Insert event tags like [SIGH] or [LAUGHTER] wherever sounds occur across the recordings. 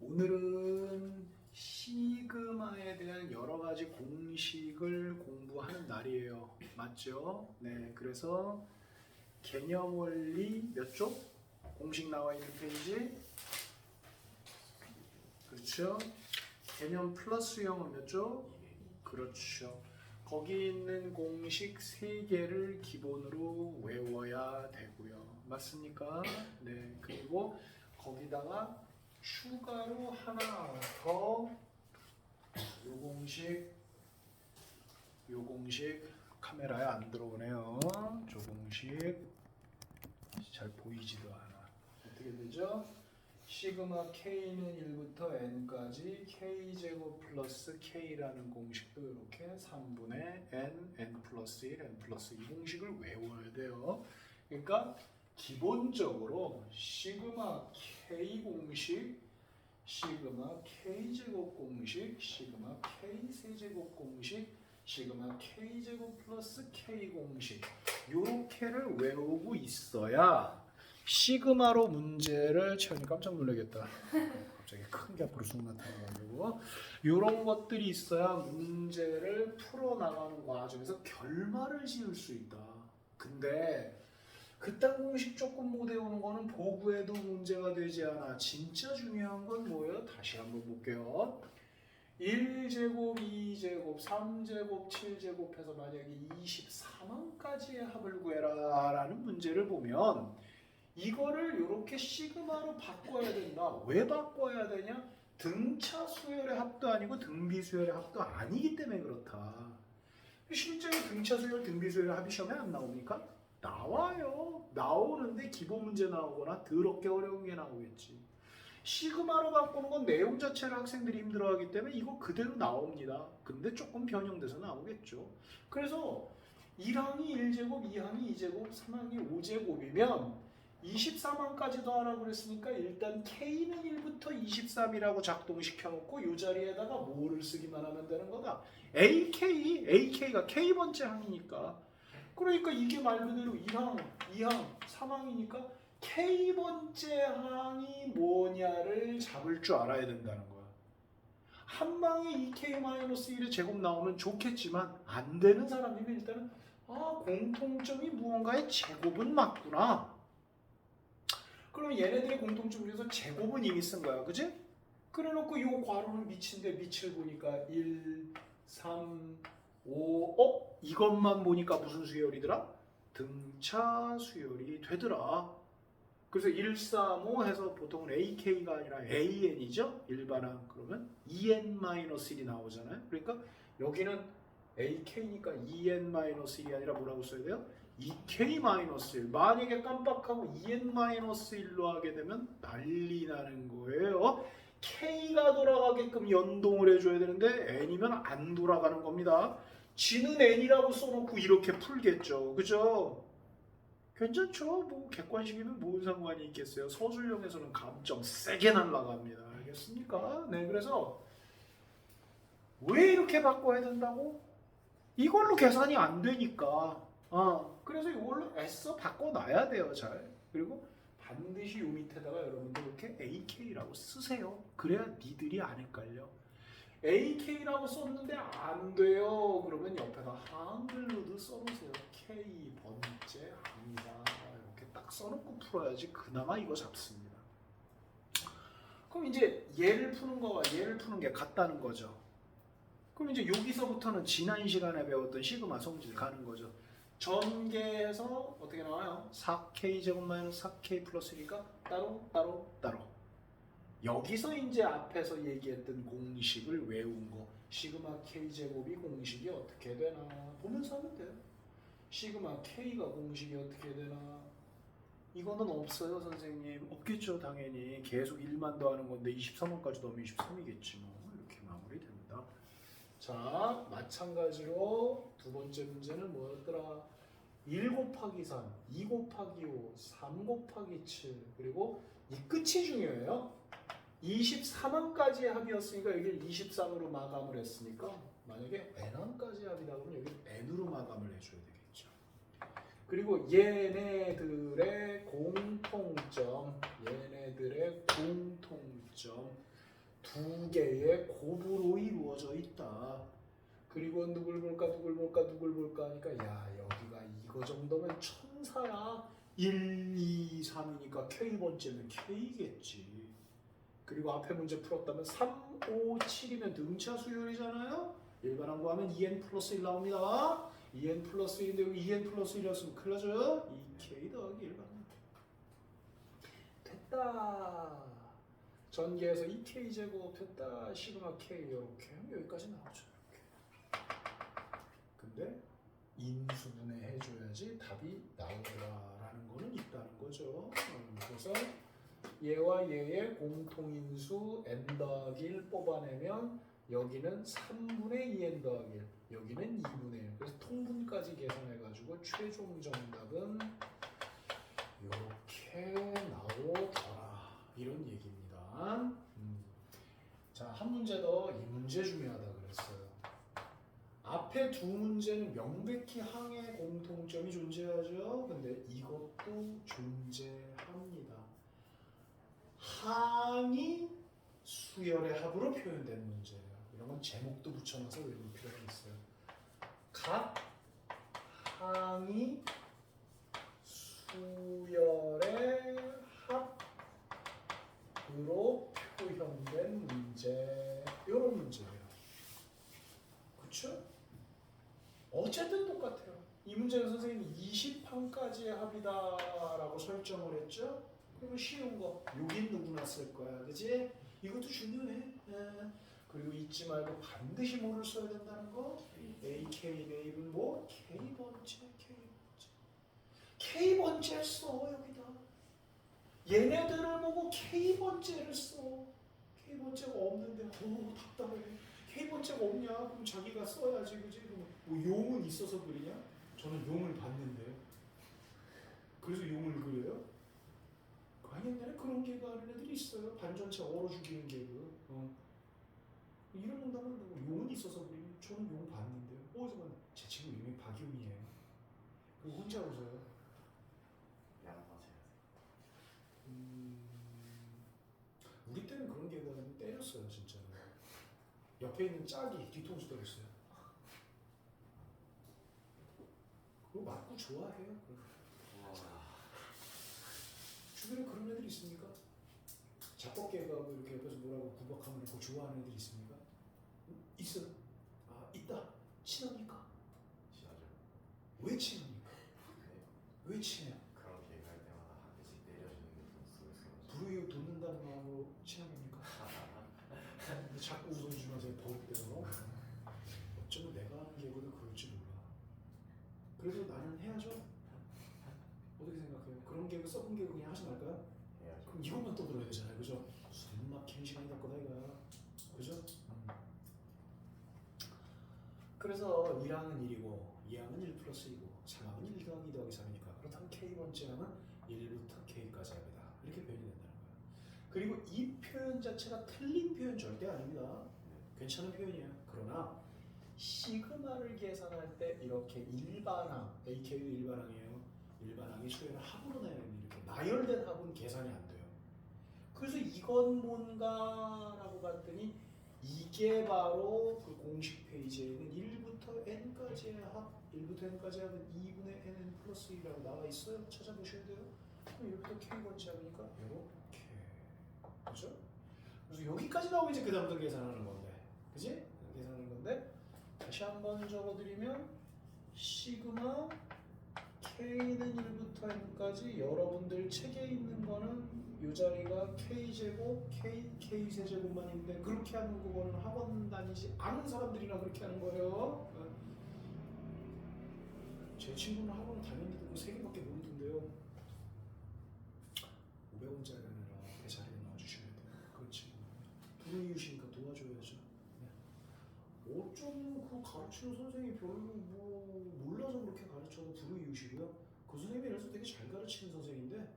오늘은 시그마에 대한 여러 가지 공식을 공부하는 날이에요. 맞죠? 네, 그래서 개념 원리 몇 쪽? 공식 나와 있는 페이지. 그렇죠? 개념 플러스 영은 몇 쪽? 그렇죠. 거기 있는 공식 세 개를 기본으로 외워야 되고요. 맞습니까? 네. 그리고 거기다가 추가로 하나 더 요 공식 요 공식 카메라에 안 들어오네요. 저 공식 잘 보이지도 않아. 어떻게 되죠? 시그마 k는 1부터 n까지 k 제곱 플러스 k라는 공식도 이렇게 3분의 n, n 플러스 1, n 플러스 2 공식을 외워야 돼요. 그러니까 기본적으로 시그마 k 공식, 시그마 k 제곱 공식, 시그마 k 세제곱 공식, 시그마 k 제곱 플러스 k 공식 요렇게를 외우고 있어야 시그마로 문제를 채우니 깜짝 놀라겠다. 갑자기 큰 게 앞으로 쑥 나타나가지고 이런 것들이 있어야 문제를 풀어 나가는 과정에서 결말을 지을 수 있다. 근데 그딴 공식 조금 못 외우는 거는 보구에도 문제가 되지 않아. 진짜 중요한 건 뭐예요? 다시 한번 볼게요. 1제곱, 2제곱, 3제곱, 7제곱 해서 만약에 24만까지의 합을 구해라 라는 문제를 보면 이거를 이렇게 시그마로 바꿔야 된다. 왜 바꿔야 되냐? 등차 수열의 합도 아니고 등비 수열의 합도 아니기 때문에 그렇다. 실제로 등차 수열, 등비 수열 합이 시험에 안 나옵니까? 나와요. 나오는데 기본 문제 나오거나 더럽게 어려운 게 나오겠지. 시그마로 바꾸는 건 내용 자체를 학생들이 힘들어하기 때문에 이거 그대로 나옵니다. 근데 조금 변형돼서 나오겠죠. 그래서 1항이 1제곱, 2항이 2제곱, 3항이 5제곱이면 24만까지도 하라고 그랬으니까 일단 K는 1부터 23이라고 작동시켜놓고 이 자리에다가 뭐를 쓰기만 하면 되는 거다. AK, AK가 K번째 항이니까. 그러니까 이게 말 그대로 1항, 2항, 3항이니까 K번째 항이 뭐냐를 잡을 줄 알아야 된다는 거야. 한 방에 2K-1의 제곱 나오면 좋겠지만 안 되는 사람이면 일단은 아 공통점이 무언가의 제곱은 맞구나. 그럼 얘네들의 공통점 중에서 제곱은 이미 쓴 거야, 그지? 그래놓고 이 괄호를 미친데 밑을 보니까 1, 3, 5, 어? 이것만 보니까 무슨 수열이더라? 등차 수열이 되더라. 그래서 1, 3, 5 해서 보통은 AK가 아니라 AN이죠? 일반항 그러면 EN-1이 나오잖아요. 그러니까 여기는 AK니까 EN-1이 아니라 뭐라고 써야 돼요? EK-1 만약에 깜빡하고 EN-1로 하게 되면 난리 나는 거예요 K가 돌아가게끔 연동을 해줘야 되는데 N이면 안 돌아가는 겁니다 지는 N이라고 써놓고 이렇게 풀겠죠 그죠? 괜찮죠? 뭐 객관식이면 뭔 상관이 있겠어요 서술형에서는 감점 세게 날라갑니다 알겠습니까? 네 그래서 왜 이렇게 바꿔야 된다고? 이걸로 계산이 안 되니까 어, 그래서 이걸로 애써 바꿔놔야 돼요, 잘. 그리고 반드시 요 밑에다가 여러분들 이렇게 AK라고 쓰세요. 그래야 니들이 안 헷갈려. AK라고 썼는데 안 돼요. 그러면 옆에다 한글로도 써놓으세요. K 번째 합니다. 이렇게 딱 써놓고 풀어야지 그나마 이거 잡습니다. 그럼 이제 얘를 푸는 거와 얘를 푸는 게 같다는 거죠. 그럼 이제 여기서부터는 지난 시간에 배웠던 시그마 성질 가는 거죠. 전개해서 어떻게 나와요? 4k 제곱 마이너스 4k 플러스니까 따로 따로 따로 여기서 이제 앞에서 얘기했던 공식을 외운 거 시그마 k 제곱이 공식이 어떻게 되나 보면서 하면 돼요. 시그마 k가 공식이 어떻게 되나. 이거는 없어요 선생님. 없겠죠 당연히. 계속 1만 더하는 건데 23원까지 더하면 23이겠지 뭐. 이렇게 마무리됩니다. 자, 마찬가지로 두 번째 문제는 뭐였더라? 1 곱하기 3, 2 곱하기 5, 3 곱하기 7 그리고 이 끝이 중요해요. 23항까지의 합이었으니까 여기를 23으로 마감을 했으니까 만약에 n항까지 합이다 그러면 여기 n으로 마감을 해줘야 되겠죠. 그리고 얘네들의 공통점, 얘네들의 공통점 두 개의 곱으로 이루어져 있다. 그리고 누굴 볼까 누굴 볼까 누굴 볼까 하니까 야 여기가 이거 정도면 천사야 1, 2, 3이니까 K번째면 K겠지 그리고 앞에 문제 풀었다면 3, 5, 7이면 등차 수열이잖아요. 일반항 구하면 2n 플러스 1 나옵니다. 2n 플러스 1인데 여기 2n 플러스 1이었으면 큰일 나죠. 2K 더하기 1가 됐다. 전개해서 2K 제곱 됐다. 시그마 K 이렇게 여기까지 나오죠 근데 인수분해 해줘야지 답이 나오더라라는 거는 있다는 거죠. 음, 그래서 얘와 얘의 공통인수 n 더하기 1 뽑아내면 여기는 3분의 2n 더하기 1, 여기는 2분의 1. 그래서 통분까지 계산해가지고 최종 정답은 이렇게 나오더라 이런 얘기입니다. 음. 자, 한 문제 더 이 문제 중요하다 그랬어요. 앞에 두 문제는 명백히 항의 공통점이 존재하죠. 근데 이것도 존재합니다. 항이 수열의 합으로 표현된 문제예요. 이런 건 제목도 붙여놔서 외울 필요가 있어요. 각 항이 수열의 합으로 표현된 문제. 이런 문제예요. 그렇죠? 어쨌든 똑같아요. 이 문제는 선생님이 20판까지의 합이다라고 설정을 했죠. 그리고 쉬운 거 여긴 누구나 쓸 거야, 그지? 이것도 중요해. 예. 그리고 잊지 말고 반드시 뭐를 써야 된다는 거. A, K, 네임은 뭐? K 번째, K 번째. K 번째 써 여기다. 얘네들을 보고 K 번째를 써. K 번째가 없는데, 어 답답해. K 번째가 없냐? 그럼 자기가 써야지, 그지? 뭐 용은 있어서 그리냐? 저는 용을 봤는데요. 그래서 용을 그려요? 아니 옛날에 그런 개그 하는 애들이 있어요. 반전체 얼어 죽이는 개그. 어. 이런 농담 한다고 용은 있어서 그리니 저는 용 봤는데요. 어디서 봤제 친구 이름이 박유미예요. 그 혼자 웃어요. 양파제 음, 우리 때는 그런 개그 하면 때렸어요, 진짜로. 옆에 있는 짝이 뒤통수 때렸어요. 그거 맞고 좋아해요. 그거. 주변에 그런 애들 있습니까? 작곡 개그하고 이렇게 옆에서 뭐라고 구박하면 그거 좋아하는 애들 있습니까? 응? 있어. 아 있다. 친합니까? 시하죠 왜 친합니까? 네. 왜 친해요? 그런 계획할 때마다 한 대씩 내려주는 게좀 쓰였어요 불우이웃 돕는다는 마음으로 친합니까? 근데 자꾸 웃어주면서 버릇대로 어쩌면 내가 하는 개그도 그럴지 몰라. 그래도 나는 해야죠. 어떻게 생각해요? 그런 개그 썩은 개그 그냥 하지 말까요? 해야죠 그럼 이것만 또 들어야 되잖아요, 그죠? 숨 막히는 시간이 될 거다 이거야, 그죠? 음. 그래서 1항은 1이고 2항은 1 플러스 2고 3항은 1 더하기 2 더하기 3이니까 그렇다면 K번째랑은 1부터 K까지 합니다. 이렇게 표현이 된다는 거예요. 그리고 이 표현 자체가 틀린 표현 절대 아닙니다. 괜찮은 표현이에요. 그러나 시그마를 계산할 때 이렇게 일반항, AK도 일반항이에요. 일반항이 수열을 합으로 내면 이렇게 나열된 합은 계산이 안 돼요. 그래서 이건 뭔가라고 봤더니 이게 바로 그 공식 페이지에 있는 1부터 n까지의 합, 1부터 n까지 합은 2분의 nn 플러스 1이라고 나와 있어요. 찾아보셔야 돼요. 그럼 1부터 k 번째 합이니까 이렇게 그죠? 그래서 여기까지 나오면 이제 그 다음부터 계산하는 건데, 그지? 계산하는 건데 다시 한번 적어드리면 시그마 k는 1부터 n까지 여러분들 책에 있는 거는 이 자리가 k 제곱 k k 세제곱만 있는데 그렇게 하는 그거는 학원 다니지 않은 사람들이나 그렇게 하는 거예요. 제 친구는 학원 다녔는데 그세 개밖에 모르던데요. 500원짜리 아니라 그 자리에 놔주셔야 돼요. 그 친구는 불이웃이니까 도와줘야죠. 네. 어쩜 그 가르치는 선생님이 별로 뭐 몰라서 그렇게 가르쳐도 불이웃이고요. 그 선생님이 그래서 되게 잘 가르치는 선생인데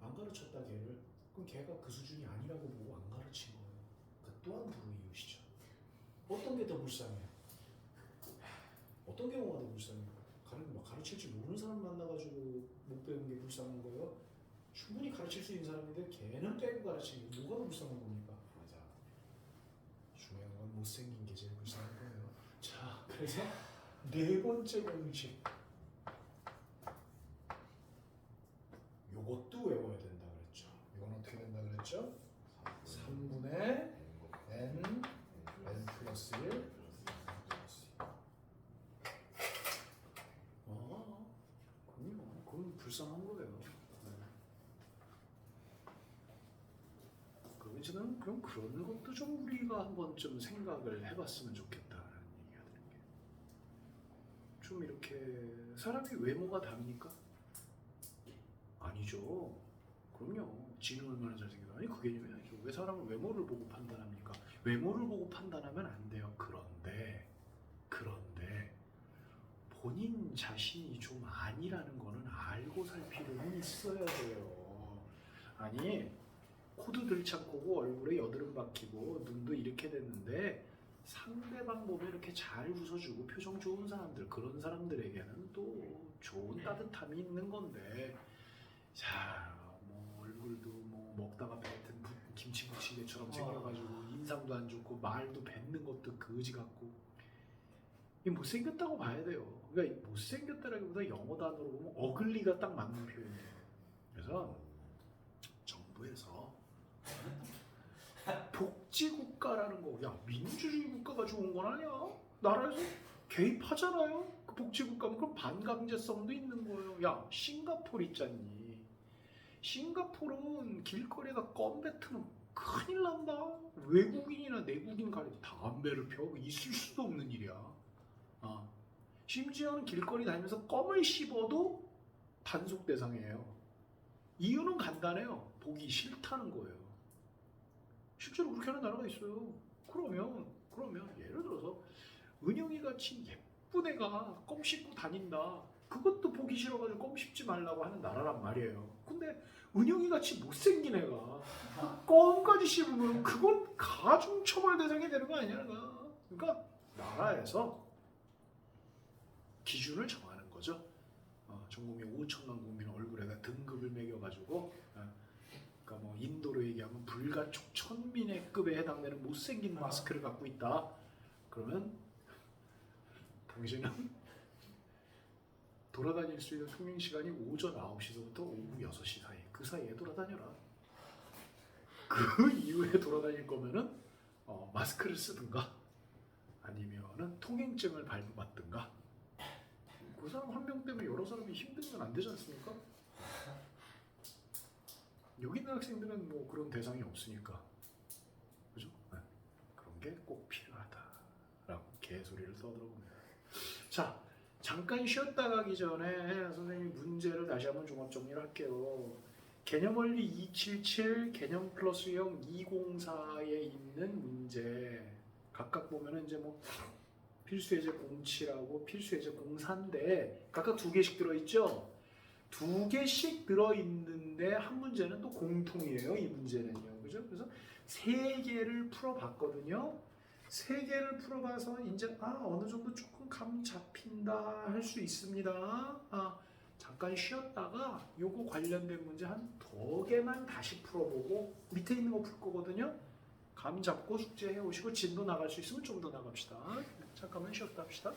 안 가르쳤다 걔를 그럼 걔가 그 수준이 아니라고 보고 안 가르친 거예요. 그 또한 불이웃이죠. 어떤 게 더 불쌍해요? 어떤 경우가 더 불쌍해요? 가르, 막 가르칠 줄 모르는 사람 만나가지고 못 배운 게 불쌍한 거예요? 충분히 가르칠 수 있는 사람인데 걔는 빼고 가르치는 게 뭐가 더 불쌍한 겁니까? 부자 못생긴 게 제일 불쌍한 거예요. 자, 그래서 네 번째 공식. 요것도 외워야 된다 그랬죠. 이건 어떻게 된다 그랬죠? 3분의 n n 플러스 1 플러스 2. 어, 그럼요. 그건 불쌍한 거예요. 네. 그러면 그럼 그런 것도 좀 우리가 한번 좀 생각을 해봤으면 게. 좀 이렇게 사람이 외모가 답니까? 아니죠. 그럼요. 지는 얼마나 잘생겨도 아니 그 개념이 아니죠. 왜 사람을 외모를 보고 판단합니까? 외모를 보고 판단하면 안 돼요. 그런데 그런데 본인 자신이 좀 아니라는 거는 알고 살 필요는 있어야 돼요. 아니 코도 들창고고 얼굴에 여드름 박히고 눈도 이렇게 됐는데 상대방 보면 이렇게 잘 웃어주고 표정 좋은 사람들 그런 사람들에게는 또 좋은 따뜻함이 있는 건데 자, 뭐 얼굴도 뭐 먹다가 뱉은 부- 김치 부치개처럼 생겨가지고 인상도 안 좋고 말도 뱉는 것도 거지 같고 이 못생겼다고 봐야 돼요. 그러니까 이 못생겼다라기보다 영어 단어로 보면 어글리가 딱 맞는 표현이에요. 그래서 정부에서 복지국가라는 거, 야 민주주의 국가가 좋은 건 아니야. 나라에서 개입하잖아요. 그 복지국가면 그럼 반강제성도 있는 거예요. 야 싱가포르 있잖니. 싱가포르는 길거리에다 껌 뱉으면 큰일 난다. 외국인이나 내국인 간에 담배를 펴고 있을 수도 없는 일이야. 아. 심지어는 길거리 다니면서 껌을 씹어도 단속 대상이에요. 이유는 간단해요. 보기 싫다는 거예요. 실제로 그렇게 하는 나라가 있어요. 그러면 그러면 예를 들어서 은영이 같이 예쁜 애가 껌 씹고 다닌다. 그것도 보기 싫어가지고 껌 씹지 말라고 하는 나라란 말이에요. 근데 은영이 같이 못생긴 애가 껌까지 씹으면 그건 가중 처벌 대상이 되는 거 아니야? 그러니까 나라에서 기준을 정하는 거죠. 어, 전 국민 5천만 국민 얼굴에다 등급을 매겨가지고 어, 그러니까 뭐 인도로 얘기하면 불가촉 천민의 급에 해당되는 못생긴 마스크를 갖고 있다. 그러면 당신은 [LAUGHS] 돌아다닐 수 있는 통행 시간이 오전 9시부터 오후 6시 사이 그 사이에 돌아다녀라. 그 이후에 돌아다닐 거면은 어, 마스크를 쓰든가 아니면은 통행증을 발부받든가 그 사람 한 명 때문에 여러 사람이 힘들면 안 되지 않습니까? 여기 있는 학생들은 뭐 그런 대상이 없으니까 그죠? 네. 그런 게 꼭 필요하다라고 개소리를 떠들어봅니다. 자 잠깐 쉬었다 가기 전에 선생님이 문제를 다시 한번 종합 정리를 할게요. 개념 원리 277, 개념 플러스형 204에 있는 문제 각각 보면은 이제 뭐 필수 예제 07하고 필수 예제 04인데 각각 두 개씩 들어 있죠. 두 개씩 들어 있는데 한 문제는 또 공통이에요. 이 문제는요. 그죠? 그래서 세 개를 풀어 봤거든요. 세 개를 풀어봐서 이제 아 어느 정도 조금 감 잡힌다 할 수 있습니다. 아 잠깐 쉬었다가 요거 관련된 문제 한 두 개만 다시 풀어보고 밑에 있는 거 풀 거거든요. 감 잡고 숙제 해 오시고 진도 나갈 수 있으면 좀 더 나갑시다. 잠깐만 쉬었다 합시다.